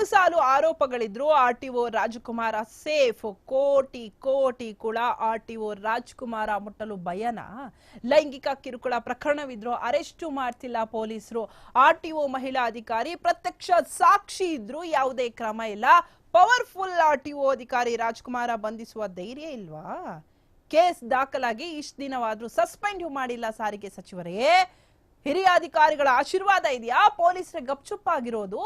ಸಾಲು ಸಾಲು ಆರೋಪಗಳಿದ್ರು. R T O Rajakumara safe. ಕೋಟಿ ಕೋಟಿ ಕುಳ ಆರ್ ಟಿ ಒ ರಾಜ್ಕುಮಾರ ಮುಟ್ಟಲು ಭಯನ. ಲೈಂಗಿಕ ಕಿರುಕುಳ ಪ್ರಕರಣವಿದ್ರು. ಅರೆಸ್ಟು ಮಾಡ್ತಿಲ್ಲ ಪೊಲೀಸರು. ಆರ್ ಟಿ ಒ ಮಹಿಳಾ ಅಧಿಕಾರಿ ಪ್ರತ್ಯಕ್ಷ ಸಾಕ್ಷಿ ಇದ್ರು ಯಾವುದೇ ಕ್ರಮ ಇಲ್ಲ. ಪವರ್ಫುಲ್ ಆರ್ ಟಿ ಒ ಅಧಿಕಾರಿ ರಾಜ್ಕುಮಾರ ಬಂಧಿಸುವ ಧೈರ್ಯ ಇಲ್ವಾ? ಕೇಸ್ ದಾಖಲಾಗಿ ಇಷ್ಟು ದಿನವಾದ್ರೂ ಸಸ್ಪೆಂಡ್ ಮಾಡಿಲ್ಲ ಸಾರಿಗೆ ಸಚಿವರೇ. ಹಿರಿಯ ಅಧಿಕಾರಿಗಳ ಆಶೀರ್ವಾದ ಇದೆಯಾ? ಗಪ್ಚುಪ್ ಗಪ್ಚುಪ್ಪಾಗಿರೋದು.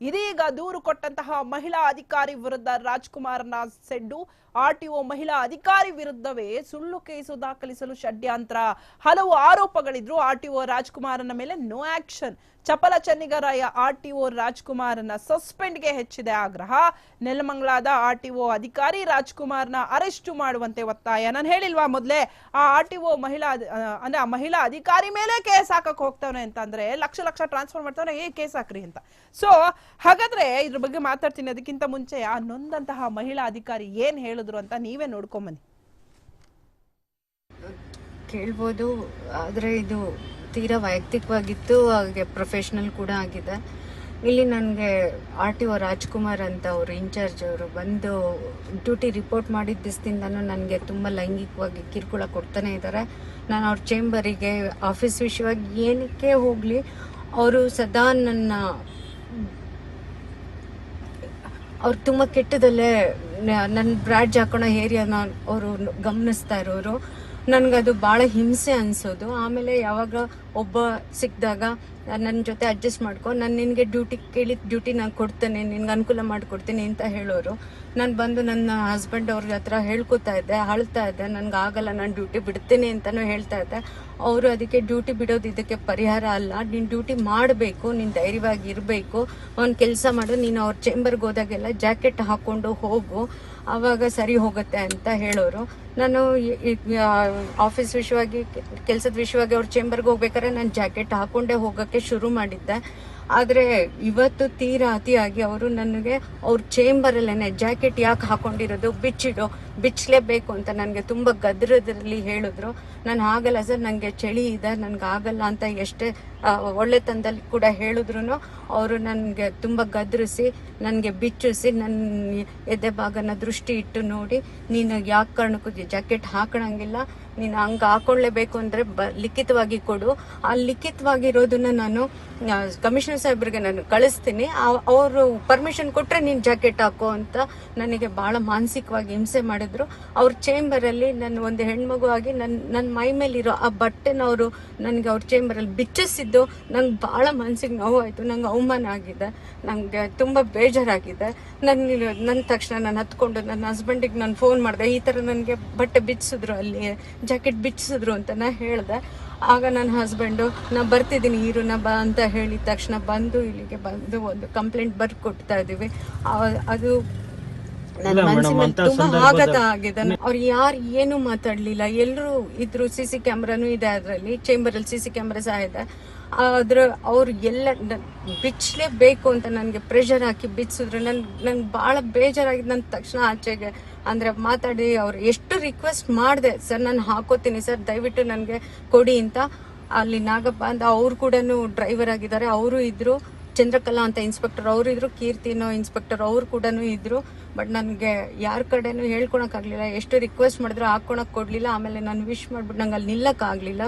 ಇದೀಗ ದೂರು ಕೊಟ್ಟಂತಹ ಮಹಿಳಾ ಅಧಿಕಾರಿ ವಿರುದ್ಧ ರಾಜ್ಕುಮಾರ್ನ ಸೆಡ್ಡು. ಆರ್ಟಿಒ ಮಹಿಳಾ ಅಧಿಕಾರಿ ವಿರುದ್ಧವೇ ಸುಳ್ಳು ಕೇಸು ದಾಖಲಿಸಲು ಷಡ್ಯಂತ್ರ. ಹಲವು ಆರೋಪಗಳಿದ್ರು ಆರ್ಟಿಒ ರಾಜ್ಕುಮಾರನ ಮೇಲೆ ನೋ ಆಕ್ಷನ್ ಚಪಲ ಟಿ ಆರ್ಟಿಒ ರಾಜ್ಕುಮಾರನ ಸಸ್ಪೆಂಡ್ಗೆ ಹೆಚ್ಚಿದೆ ಆಗ್ರಹ. ನೆಲಮಂಗಲಾದ ಒ ಅಧಿಕಾರಿ ರಾಜ್ಕುಮಾರ್ನ ಅರೆಸ್ಟ್ ಮಾಡುವಂತೆ ಒತ್ತಾಯ. ನಾನು ಹೇಳಿಲ್ವಾ ಮೊದಲೇ, ಆ ಆರ್ಟಿಒ ಮಹಿಳಾ ಒ ಮಹಿಳಾ ಅಂದ್ರೆ ಆ ಮಹಿಳಾ ಅಧಿಕಾರಿ ಮೇಲೆ ಕೇಸ್ ಹಾಕಕ್ ಹೋಗ್ತಾವನೆ ಅಂತಂದ್ರೆ ಲಕ್ಷ ಲಕ್ಷ ಟ್ರಾನ್ಸ್ಫರ್ ಮಾಡ್ತಾವನೆ, ಏ ಕೇಸ್ ಹಾಕ್ರಿ ಅಂತ. ಸೊ ಹಾಗಾದ್ರೆ ಇದ್ರ ಬಗ್ಗೆ ಮಾತಾಡ್ತೀನಿ ಅದಕ್ಕಿಂತ ಮುಂಚೆ ಆ ನೊಂದಂತಹ ಮಹಿಳಾ ಅಧಿಕಾರಿ ಏನ್ ಹೇಳಿದ್ರು ಅಂತ ನೀವೇ ನೋಡ್ಕೊಂಬನ್ನಿ. ಕೇಳ್ಬೋದು, ಆದರೆ ಇದು ತೀರಾ ವೈಯಕ್ತಿಕವಾಗಿತ್ತು, ಹಾಗೆ ಪ್ರೊಫೆಷ್ನಲ್ ಕೂಡ ಆಗಿದೆ. ಇಲ್ಲಿ ನನಗೆ ಆರ್ ಟಿ ಒ ರಾಜ್ಕುಮಾರ್ ಅಂತ ಅವರು ಇನ್ಚಾರ್ಜ್ ಅವರು ಬಂದು ಡ್ಯೂಟಿ ರಿಪೋರ್ಟ್ ಮಾಡಿದ ದಿವಸದಿಂದನೂ ನನಗೆ ತುಂಬ ಲೈಂಗಿಕವಾಗಿ ಕಿರುಕುಳ ಕೊಡ್ತಾನೆ ಇದ್ದಾರೆ ನಾನು ಅವ್ರ ಚೇಂಬರಿಗೆ ಆಫೀಸ್ ವಿಷಯವಾಗಿ ಏನಕ್ಕೆ ಹೋಗಲಿ, ಅವರು ಸದಾ ನನ್ನ ಅವ್ರು ತುಂಬ ಕೆಟ್ಟದಲ್ಲೇ ನನ್ನ ಬ್ರಾಡ್ಜ್ ಹಾಕೋಣ ಏರಿಯಾನ ಅವರು ಗಮನಿಸ್ತಾ ಇರೋರು. ನನಗದು ಭಾಳ ಹಿಂಸೆ ಅನಿಸೋದು. ಆಮೇಲೆ ಯಾವಾಗ ಒಬ್ಬ ಸಿಕ್ಕಿದಾಗ ನನ್ನ ಜೊತೆ ಅಡ್ಜಸ್ಟ್ ಮಾಡ್ಕೊ, ನಾನು ನಿನಗೆ ಡ್ಯೂಟಿ ಕೇಳಿದ ಡ್ಯೂಟಿ ನಾನು ಕೊಡ್ತೇನೆ, ನಿನ್ಗೆ ಅನುಕೂಲ ಮಾಡಿಕೊಡ್ತೀನಿ ಅಂತ ಹೇಳೋರು. ನಾನು ಬಂದು ನನ್ನ ಹಸ್ಬೆಂಡ್ ಅವ್ರ ಹತ್ರ ಹೇಳ್ಕೊತಾ ಇದ್ದೆ, ಅಳ್ತಾ ಇದ್ದೆ, ನನಗೆ ಆಗಲ್ಲ, ನಾನು ಡ್ಯೂಟಿ ಬಿಡ್ತೀನಿ ಅಂತಲೂ ಹೇಳ್ತಾ ಇದ್ದೆ. ಅವರು ಅದಕ್ಕೆ ಡ್ಯೂಟಿ ಬಿಡೋದು ಇದಕ್ಕೆ ಪರಿಹಾರ ಅಲ್ಲ. ನೀನು ಡ್ಯೂಟಿ ಮಾಡಬೇಕು, ನೀನು ಧೈರ್ಯವಾಗಿ ಇರಬೇಕು. ಅವ್ನು ಕೆಲಸ ಮಾಡು, ನೀನು ಅವ್ರ ಚೇಂಬರ್ಗೆ ಹೋದಾಗೆಲ್ಲ ಜಾಕೆಟ್ ಹಾಕ್ಕೊಂಡು ಹೋಗು. ಆವಾಗ ಸರಿ ಹೋಗುತ್ತೆ ಅಂತ ಹೇಳೋರು. ನಾನು ಆಫೀಸ್ ವಿಷಯವಾಗಿ, ಕೆಲಸದ ವಿಷಯವಾಗಿ ಅವ್ರ ಚೇಂಬರ್ಗೆ ಹೋಗ್ಬೇಕಾದ್ರೆ ನಾನು ಜಾಕೆಟ್ ಹಾಕೊಂಡೇ ಹೋಗೋಕ್ಕೆ ಶುರು ಮಾಡಿದ್ದೆ. ಆದರೆ ಇವತ್ತು ತೀರಾ ಅತಿಯಾಗಿ ಅವರು ನನಗೆ ಅವ್ರ ಚೇಂಬರಲ್ಲೇನೆ ಜಾಕೆಟ್ ಯಾಕೆ ಹಾಕೊಂಡಿರೋದು ಬಿಚ್ಚಿಡು ಬಿಚ್ಚಲೇಬೇಕು ಅಂತ ನನಗೆ ತುಂಬ ಗದ್ರದಲ್ಲಿ ಹೇಳಿದ್ರು. ನಾನು ಆಗಲ್ಲ ಸರ್ ನನಗೆ ಚಳಿ ಇದೆ ನನಗೆ ಆಗಲ್ಲ ಅಂತ ಎಷ್ಟೇ ಒಳ್ಳೆ ಒಳ್ಳೆತನದಲ್ಲಿ ಕೂಡ ಹೇಳಿದ್ರು ಅವರು ನನಗೆ ತುಂಬ ಗದ್ರಿಸಿ, ನನಗೆ ಬಿಚ್ಚಿಸಿ ನನ್ನ ಎದೆ ಭಾಗನ ದೃಷ್ಟಿ ಇಟ್ಟು ನೋಡಿ, ನೀನು ಯಾಕೆ ಕಾರಣಕ್ಕೂ ಜಾಕೆಟ್ ಹಾಕೊಳಂಗಿಲ್ಲ ನೀನು ಹಂಗೆ ಹಾಕೊಳ್ಳೇಬೇಕು ಅಂದರೆ ಬ, ಲಿಖಿತವಾಗಿ ಕೊಡು. ಆ ಲಿಖಿತವಾಗಿರೋದನ್ನ ನಾನು ಕಮಿಷನರ್ ಸಾಹೇಬ್ರಿಗೆ ನಾನು ಕಳಿಸ್ತೀನಿ. ಅವರು ಪರ್ಮಿಷನ್ ಕೊಟ್ಟರೆ ನೀನು ಜಾಕೆಟ್ ಹಾಕೋ ಅಂತ ನನಗೆ ಭಾಳ ಮಾನಸಿಕವಾಗಿ ಹಿಂಸೆ ಮಾಡಿದ್ರು. ಅವ್ರ ಚೇಂಬರಲ್ಲಿ ನನ್ನ ಒಂದು ಹೆಣ್ಮಗು ಆಗಿ ನನ್ನ ನನ್ನ ಮೈ ಮೇಲಿರೋ ಆ ಬಟ್ಟೆನ ಅವರು ನನಗೆ ಅವ್ರ ಚೇಂಬರಲ್ಲಿ ಬಿಚ್ಚಿಸಿದ್ದು ನಂಗೆ ಭಾಳ ಮನ್ಸಿಗೆ ನೋವಾಯಿತು. ನಂಗೆ ಅವಮಾನ ಆಗಿದೆ. ನನಗೆ ತುಂಬ ಬೇಜಾರಾಗಿದೆ. ನನ್ನ ನನ್ನ ತಕ್ಷಣ ನಾನು ಹತ್ಕೊಂಡು ನನ್ನ ಹಸ್ಬೆಂಡಿಗೆ ನಾನು ಫೋನ್ ಮಾಡಿದೆ. ಈ ಥರ ನನಗೆ ಬಟ್ಟೆ ಬಿಚ್ಚಿಸಿದ್ರು ಅಲ್ಲಿ. ಜಾಕೆಟ್ ಬಿಚ್ಚಿಸಿದ್ರು ಅಂತ ನಾ ಹೇಳಿದೆ. ಆಗ ನನ್ನ ಹಸ್ಬೆಂಡು ನಾ ಬರ್ತಿದ್ದೀನಿ, ಇರು, ನಾ ಬಾ ಅಂತ ಹೇಳಿದ ತಕ್ಷಣ ಬಂದು ಇಲ್ಲಿಗೆ ಬಂದು ಒಂದು ಕಂಪ್ಲೇಂಟ್ ಬರ್ಕೊಡ್ತಾ ಇದ್ದೀವಿ. ಅದು ನನ್ನ ತುಂಬಾ ಆಘಾತ ಆಗಿದೆ. ಅವ್ರು ಯಾರು ಏನು ಮಾತಾಡ್ಲಿಲ್ಲ. ಎಲ್ಲರೂ ಇದ್ರು ಸಿಸಿ ಕ್ಯಾಮ್ರಾನು ಇದೆ ಅದರಲ್ಲಿ ಚೇಂಬರ್ ಅಲ್ಲಿ ಸಿಸಿ ಕ್ಯಾಮ್ರಾ ಸಹ ಇದೆ. ಆದ್ರೆ ಅವ್ರು ಎಲ್ಲ ಬಿಚ್ಚಲೇಬೇಕು ಅಂತ ನನಗೆ ಪ್ರೆಷರ್ ಹಾಕಿ ಬಿಚ್ಚಿದ್ರು. ನನ್ ನಂಗೆ ಭಾಳ ಬೇಜಾರಾಗಿದ್ದು ನನ್ ತಕ್ಷಣ ಆಚೆಗೆ ಅಂದ್ರೆ ಮಾತಾಡಿ ಅವ್ರು ಎಷ್ಟು ರಿಕ್ವೆಸ್ಟ್ ಮಾಡಿದೆ ಸರ್ ನಾನು ಹಾಕೋತೀನಿ ಸರ್ ದಯವಿಟ್ಟು ನನಗೆ ಕೊಡಿ ಅಂತ. ಅಲ್ಲಿ ನಾಗಪ್ಪ ಅಂತ ಅವ್ರು ಕೂಡ ಡ್ರೈವರ್ ಆಗಿದ್ದಾರೆ. ಅವರು ಇದ್ರು. ಚಂದ್ರಕಲಾ ಅಂತ ಇನ್ಸ್ಪೆಕ್ಟರ್ ಅವರು ಇದ್ರು, ಕೀರ್ತಿನೋ ಇನ್ಸ್ಪೆಕ್ಟರ್ ಅವ್ರು ಕೂಡ ಇದ್ರು. ಬಟ್ ನನಗೆ ಯಾರ ಕಡೆನೂ ಹೇಳ್ಕೊಳಕ್ ಆಗ್ಲಿಲ್ಲ ಎಷ್ಟು ರಿಕ್ವೆಸ್ಟ್ ಮಾಡಿದ್ರು ಹಾಕೊಳಕ್ ಕೊಡ್ಲಿಲ್ಲ. ಆಮೇಲೆ ನಾನು ವಿಶ್ ಮಾಡ್ಬಿಟ್ಟು ನಂಗೆ ಅಲ್ಲಿ ನಿಲ್ಲಕ್ ಆಗ್ಲಿಲ್ಲ